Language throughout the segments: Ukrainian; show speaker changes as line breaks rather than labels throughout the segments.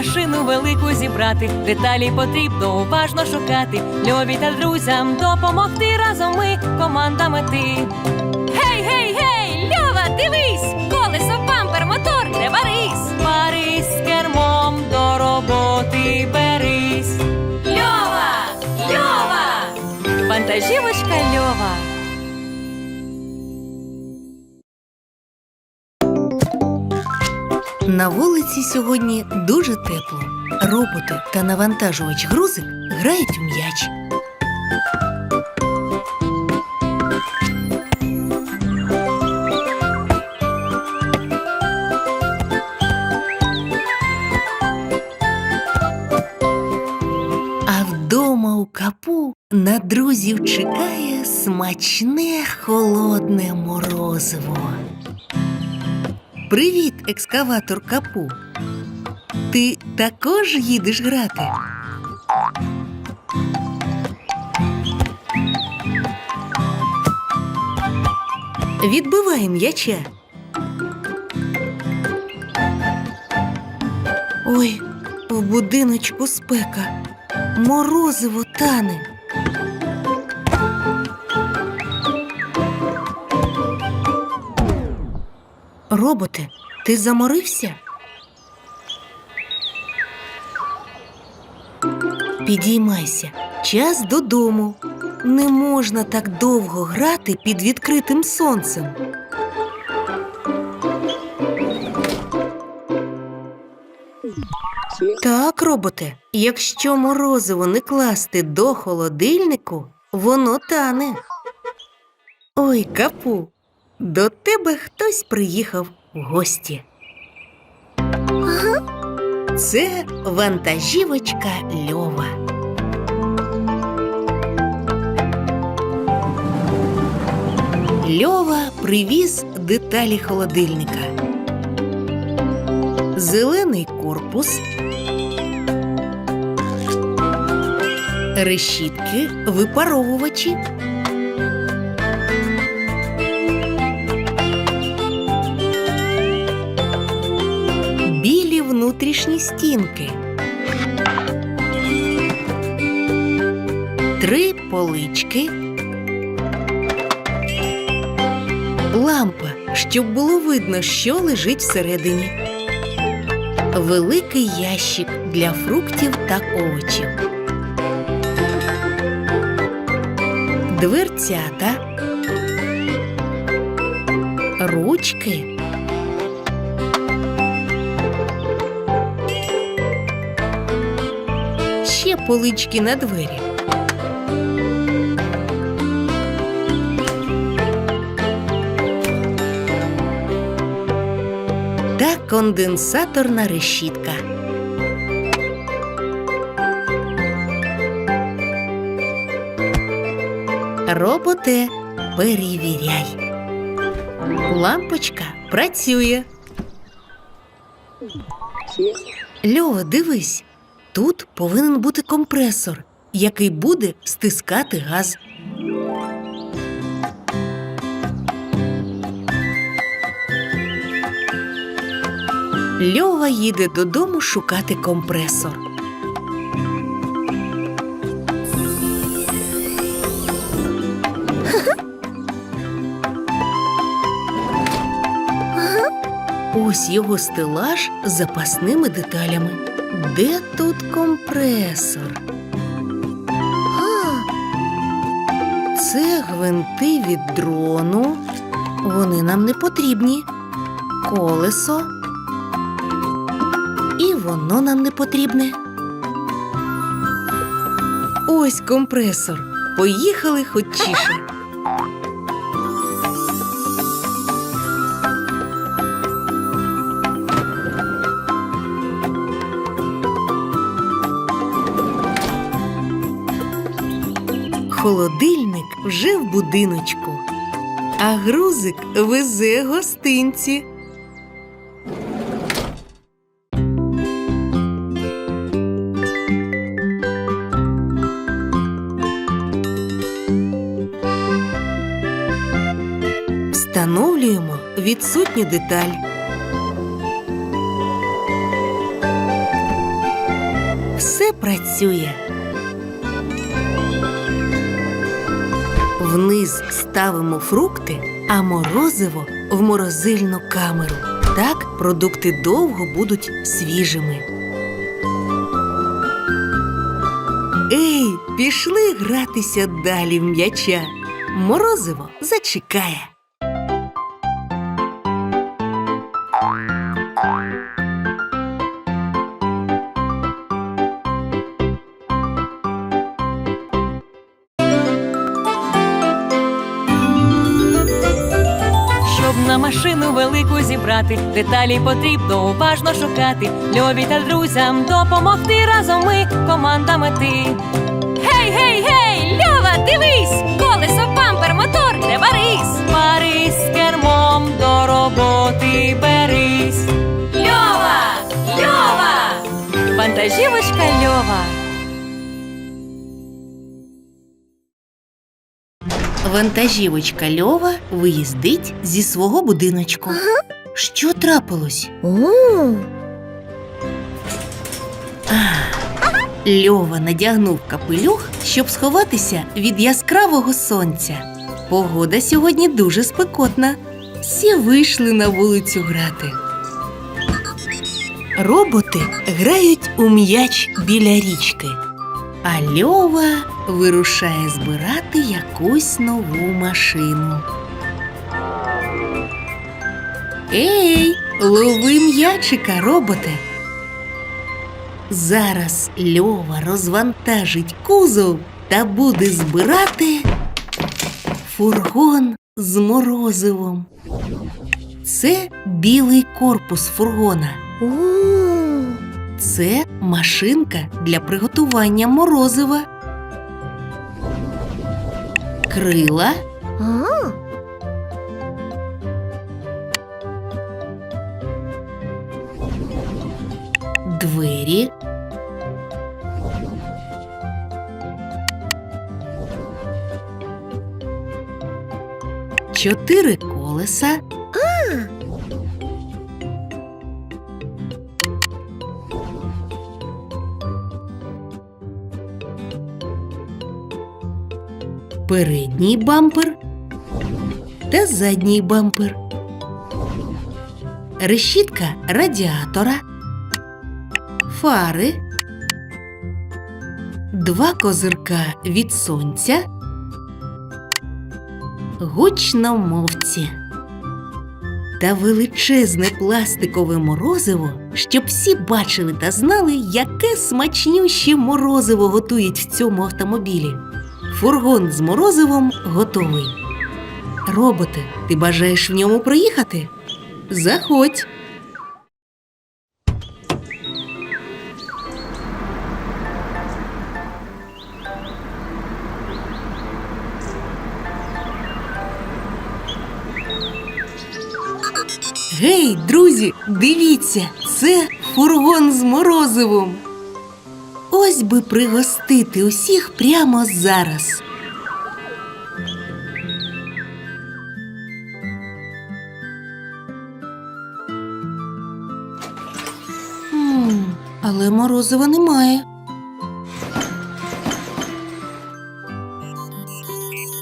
машину велику зібрати. Деталі потрібно уважно шукати. Льові та друзям допомогти разом ми команда мети. Гей, гей, гей! Льова, дивись! Колесо, бампер, мотор, не варись! Парись з кермом до роботи берись. Льова! Льова! Вантажівочка Льова.
На вулиці сьогодні дуже тепло. Роботи та навантажувач грузик грають у м'яч. А вдома у капу на друзів чекає смачне холодне морозиво. Привіт, екскаватор капу. Ти також їдеш грати? Відбивай м'яча. Ой, в будиночку спека. Морозиво тане. Роботе, ти заморився? Підіймайся, час додому. Не можна так довго грати під відкритим сонцем. Так, роботе, якщо морозиво не класти до холодильнику, воно тане. Ой, капу, до тебе хтось приїхав в гості. Це вантажівочка Льова. Льова привіз деталі холодильника. Зелений корпус, решітки, випаровувачі. Внутрішні стінки. Три полички. Лампа, щоб було видно, що лежить всередині. Великий ящик для фруктів та овочів. Дверцята. Ручки. Полички на двері. Та конденсаторна решітка. Роботе, перевіряй. Лампочка працює. Льова, дивись. Тут повинен бути компресор, який буде стискати газ. Льова їде додому шукати компресор. Ось його стелаж з запасними деталями. Де тут компресор? А, це гвинти від дрону. Вони нам не потрібні. Колесо. І воно нам не потрібне. Ось компресор. Поїхали хочіше. Холодильник вже в будиночку, а грузик везе гостинці. Встановлюємо відсутню деталь. все працює. Вниз ставимо фрукти, а морозиво в морозильну камеру. Так продукти довго будуть свіжими. Ей, пішли гратися далі в м'яча. Морозиво зачекає.
Велику зібрати, деталі потрібно уважно шукати. Льові та друзям допомогти разом ми команда мети. Вантажівочка Льова
виїздить зі свого будиночку. Що трапилось? Льова надягнув капелюх, щоб сховатися від яскравого сонця. Погода сьогодні дуже спекотна. Всі вийшли на вулицю грати. Роботи грають у м'яч біля річки. А Льова вирушає збирати якусь нову машину. Ей, лови м'ячика, роботе. Зараз Льова розвантажить кузов та буде збирати фургон з морозивом. Це білий корпус фургона. Це машинка для приготування морозива. Крила. Двері. Чотири колеса. Передній бампер та задній бампер, решітка радіатора, фари, два козирка від сонця, гучномовці та величезне пластикове морозиво, щоб всі бачили та знали, яке смачнюще морозиво готують в цьому автомобілі. Фургон з морозивом готовий. Роботи, ти бажаєш в ньому проїхати? Заходь. Гей, друзі, дивіться, це фургон з морозивом. Ось би пригостити усіх прямо зараз. М, але морозива немає.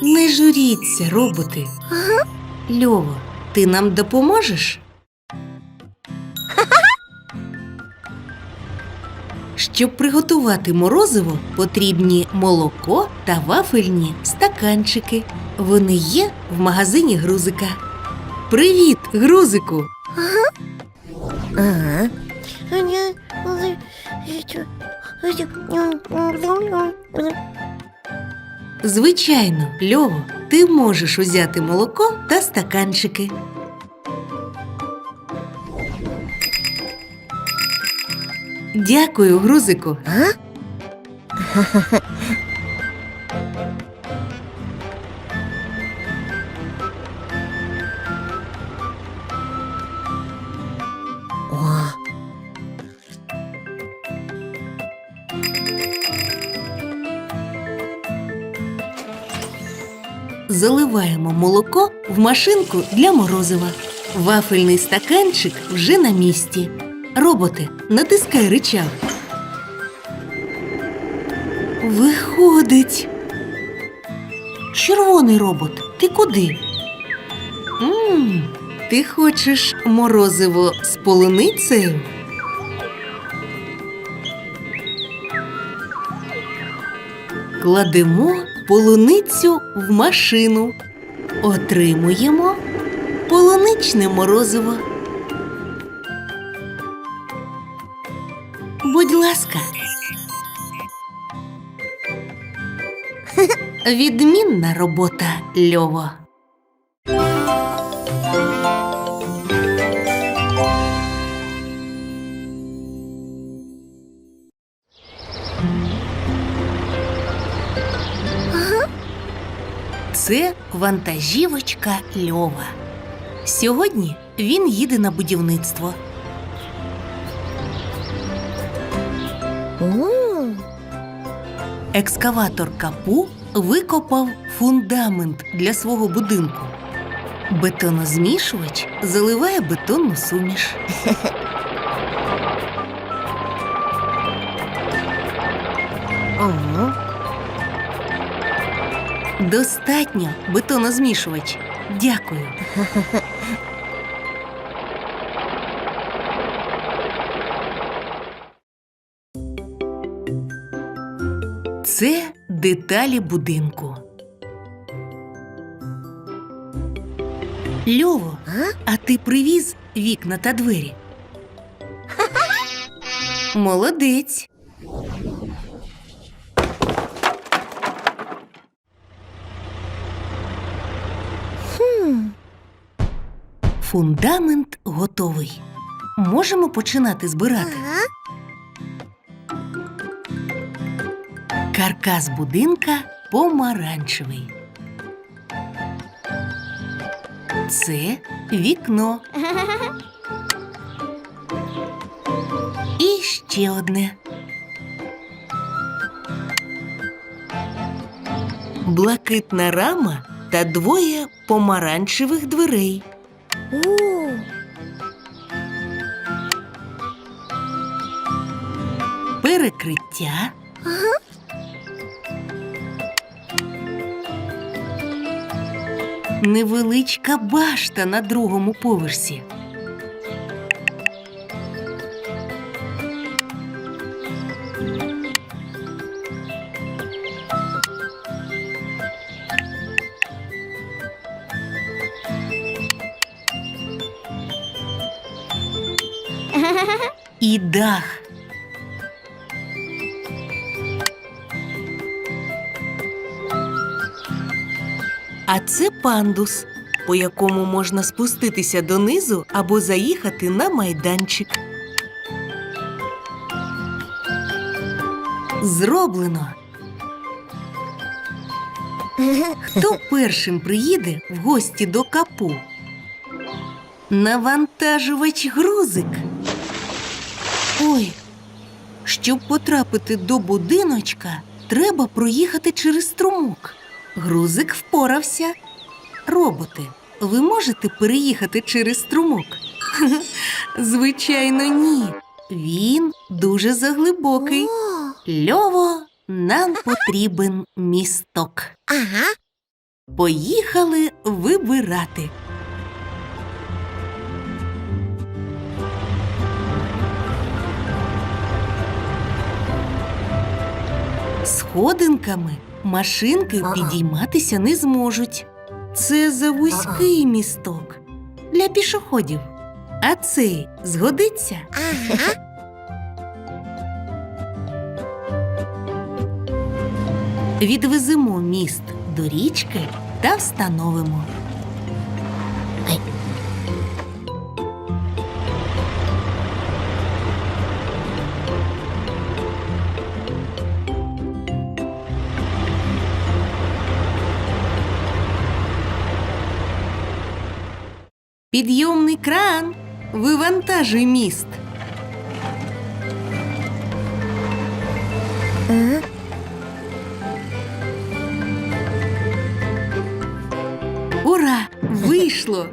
Не журіться, роботи. Льово, ти нам допоможеш? Щоб приготувати морозиво, потрібні молоко та вафельні стаканчики. Вони є в магазині грузика. Привіт, грузику!
Ага.
Звичайно, Льово, ти можеш узяти молоко та стаканчики. Дякую, грузику.
А?
Заливаємо молоко в машинку для морозива. Вафельний стаканчик вже на місці. Роботи, натискай рычаг. Виходить. Червоний робот, ти куди? Мм, ти хочеш морозиво з полуницею? Кладемо полуницю в машину. Отримуємо полуничне морозиво. Ласка. Відмінна робота, Льово. Це вантажівочка Льова. Сьогодні він їде на будівництво. Екскаватор Капу викопав фундамент для свого будинку. Бетонозмішувач заливає бетонну суміш. Достатньо бетонозмішувач. Дякую. Це деталі будинку. Льово,
А?
а ти привіз вікна та двері? Молодець. Фундамент готовий. Можемо починати збирати.
Ага.
Каркас будинка помаранчевий. Це вікно. І ще одне. Блакитна рама та двоє помаранчевих дверей.
О,
Перекриття. Невеличка башта на другому поверсі. І дах. А це пандус, по якому можна спуститися донизу або заїхати на майданчик. Зроблено. Хто першим приїде в гості до капу? Навантажувач грузик. Ой, щоб потрапити до будиночка, треба проїхати через струмок. Грузик впорався. Роботи, ви можете переїхати через струмок? Звичайно, ні. Він дуже заглибокий. Льово, нам потрібен місток.
ага.
Поїхали вибирати. Сходинками машинки підійматися не зможуть. Це за вузький місток для пішоходів. А цей згодиться?
Ага.
Відвеземо міст до річки та встановимо. Підйомний кран. Вивантажуй міст. Ура! Вийшло!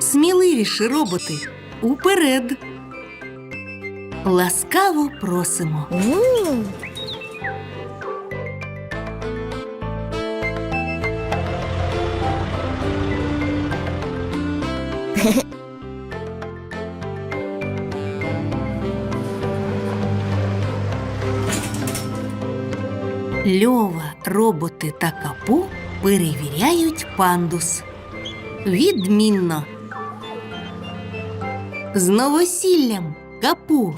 Сміливіше роботи. Уперед. Ласкаво просимо. Льова, роботи та капу перевіряють пандус. Відмінно. З новосіллям капу.